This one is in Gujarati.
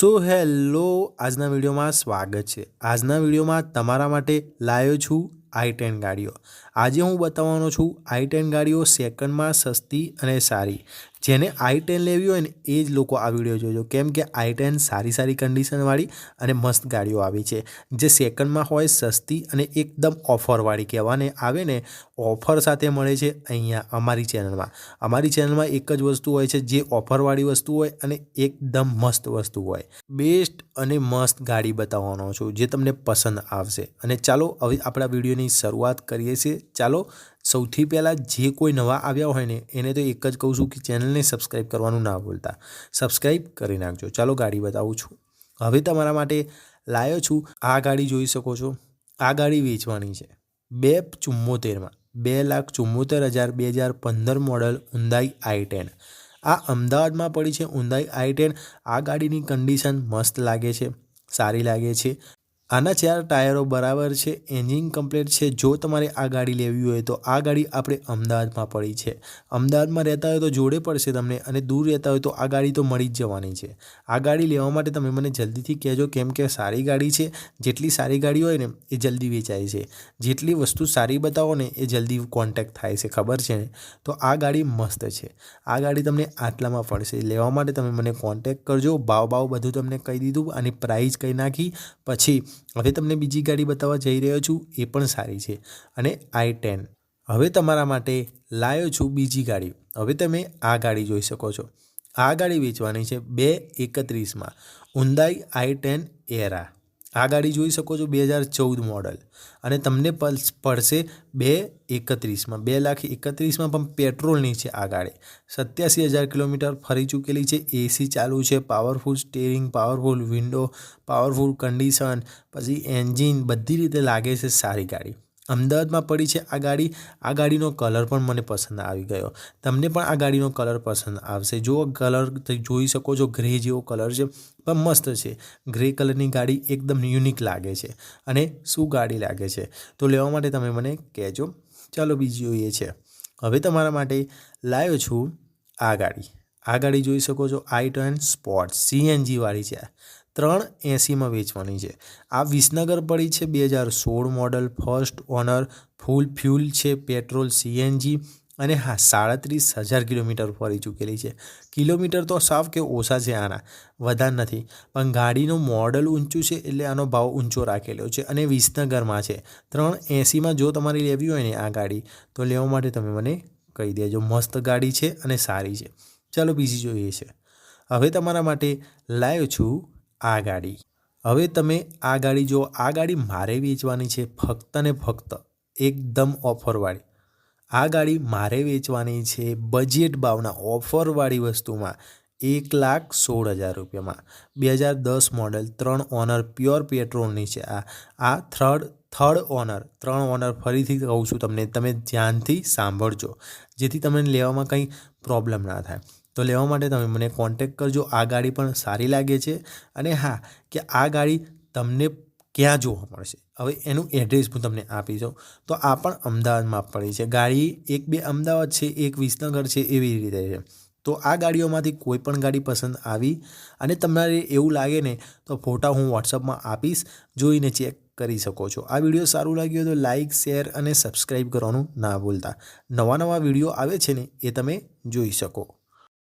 સો હેલો આજના વિડીયોમાં સ્વાગત છે. આજના વિડીયોમાં તમારા માટે લાવ્યો છું આઈ ટેન ગાડીઓ. આજે હું બતાવવાનો છું આઈ ટેન ગાડીઓ સેકન્ડમાં સસ્તી અને સારી. જેને આઈ ટેન લેવી હોય ને એ જ લોકો આ વીડિયો જોજો. કેમ કે આઈ ટેન સારી સારી કન્ડિશનવાળી અને મસ્ત ગાડીઓ આવી છે. જે સેકન્ડમાં હોય, સસ્તી અને એકદમ ઓફરવાળી કહેવાને આવે ને ઓફર સાથે મળે છે અહીંયા અમારી ચેનલમાં અમારી ચેનલમાં એક જ વસ્તુ હોય છે, જે ઓફરવાળી વસ્તુ હોય અને એકદમ મસ્ત વસ્તુ હોય. બેસ્ટ અને મસ્ત ગાડી બતાવવાનો છું, જે તમને પસંદ આવશે. અને ચાલો, હવે આપણા વિડીયોની શરૂઆત કરીએ છીએ. ચાલો સૌથી પહેલાં જે કોઈ નવા આવ્યા હોય ને, એને તો એક જ કહું છું કે ચેનલને સબસ્ક્રાઈબ કરવાનું ના ભૂલતા. સબસ્ક્રાઈબ કરી નાખજો. ચાલો ગાડી બતાવું છું. હવે તમારા માટે લાવ્યો છું. આ ગાડી જોઈ શકો છો. આ ગાડી વેચવાની છે. બે ચુમ્મોતેરમાં. બે લાખ ચુમ્મોતેર હજાર બે હજાર પંદર મોડલ ઉંદાઈ આઈ ટેન. આ અમદાવાદમાં પડી છે ઉંદાઈ આઈ ટેન. આ ગાડીની કન્ડિશન મસ્ત લાગે છે. સારી લાગે છે. આના ચાર ટાયરો બરાબર છે, એન્જિન કમ્પ્લીટ છે. જો તમારે આ ગાડી લેવી હોય તો આ ગાડી આપણે અમદાવાદમાં પડી છે. અમદાવાદમાં રહેતા હોય તો જોડે પડશે તમને અને દૂર રહેતા હોય તો આ ગાડી તો મળી જ જવાની છે. આ ગાડી લેવા માટે તમે મને જલ્દીથી કહેજો કેમ કે સારી ગાડી છે. જેટલી સારી ગાડી હોય ને એ જલ્દી વેચાય છે. જેટલી વસ્તુ સારી બતાવો ને એ જલ્દી કોન્ટેક્ટ થાય છે, ખબર છે ને? તો આ ગાડી મસ્ત છે. આ ગાડી તમને આટલામાં પડશે લેવા માટે તમે મને કોન્ટેક્ટ કરજો. ભાવ ભાવ બધું તમને કહી દીધું અને પ્રાઇસ કહી નાખી. પછી હવે તમને બીજી ગાડી બતાવવા જઈ રહ્યો છું, એ પણ સારી છે. અને આઈ ટેન. હવે તમારા માટે લાવ્યો છું બીજી ગાડી. હવે તમે આ ગાડી જોઈ શકો છો. આ ગાડી વેચવાની છે બે એકત્રીસમાં. ઉંદાઈ આઈ ટેન એરા. આ ગાડી જોઈ શકો છો બે હજાર ચૌદ મોડલ અને તમને પડશે બે એકત્રીસમાં. બે લાખ એકત્રીસમાં પણ પેટ્રોલની છે આ ગાડી. સત્યાસી હજાર કિલોમીટર ફરી ચૂકેલી છે. એસી ચાલુ છે. Powerful steering powerful window powerful condition પછી એન્જિન બધી રીતે લાગે છે સારી ગાડી. અમદાવાદમાં પડી છે આ ગાડી. આ ગાડીનો કલર પણ મને પસંદ આવી ગયો. તમને પણ આ ગાડીનો કલર પસંદ આવશે. જો કલર જોઈ શકો છો, ગ્રે જેવો કલર છે, પણ મસ્ત છે. ગ્રે કલરની ગાડી એકદમ યુનિક લાગે છે. અને શું ગાડી લાગે છે? તો લેવા માટે તમે મને કહેજો. ચાલો, બીજી જોઈએ છે. હવે તમારા માટે લાવ્યો છું આ ગાડી. આ ગાડી જોઈ શકો છો, આઈ ટેન સ્પોર્ટ સીએનજીવાળી છે. ત્રણ એંસીમાં વેચવાની છે. આ વિસનગર પડી છે બે હજાર સોળ model, first owner, full fuel છે, પેટ્રોલ, સીએનજી અને હા, સાડત્રીસ હજાર કિલોમીટર ફરી ચૂકેલી છે. કિલોમીટર તો સાફ કે ઓછા છે આના, વધારે નથી, પણ ગાડીનું મોડલ ઊંચું છે એટલે આનો ભાવ ઊંચો રાખેલો છે અને વિસનગરમાં છે. ત્રણ એંસીમાં જો તમારી લેવી હોય ને આ ગાડી, તો લેવા માટે તમે મને કહી દેજો. મસ્ત ગાડી છે અને સારી છે. ચાલો બીજી જોઈએ છે. હવે તમારા માટે લાવ્યો છું આ ગાડી. હવે તમે આ ગાડી જો આ ગાડી મારે વેચવાની છે ફક્ત ને ફક્ત એકદમ ઓફરવાળી. આ ગાડી મારે વેચવાની છે બજેટ ભાવના ઓફરવાળી વસ્તુમાં એક લાખ સોળ હજાર રૂપિયામાં. બે હજાર દસ મોડલ ત્રણ ઓનર પ્યોર પેટ્રોલની છે આ. આ થર્ડ થર્ડ ઓનર ત્રણ ઓનર ફરીથી કહું છું તમને, તમે ધ્યાનથી સાંભળજો. જેથી તમને લેવામાં કંઈ પ્રોબ્લેમ ના થાય. તો લેવા માટે તમે મને કોન્ટેક કરજો. આ ગાડી પણ સારી લાગે છે. અને હા, કે આ ગાડી તમને ક્યાં જોવા મળશે? હવે એનું એડ્રેસ હું તમને આપી દઉં. તો આ પણ અમદાવાદમાં પડી છે. ગાડી એક બે અમદાવાદ છે, એક વિસનગર છે, એવી રીતે છે. તો આ ગાડીઓમાંથી કોઈ પણ ગાડી પસંદ આવી અને તમારે એવું લાગે ને, તો ફોટા હું વોટ્સઅપમાં આપીશ, જોઈને ચેક કરી શકો છો. આ વીડિયો સારું લાગ્યો તો લાઇક શેર અને સબસ્ક્રાઈબ કરવાનું ના ભૂલતા. નવા નવા વીડિયો આવે છે ને, એ તમે જોઈ શકો.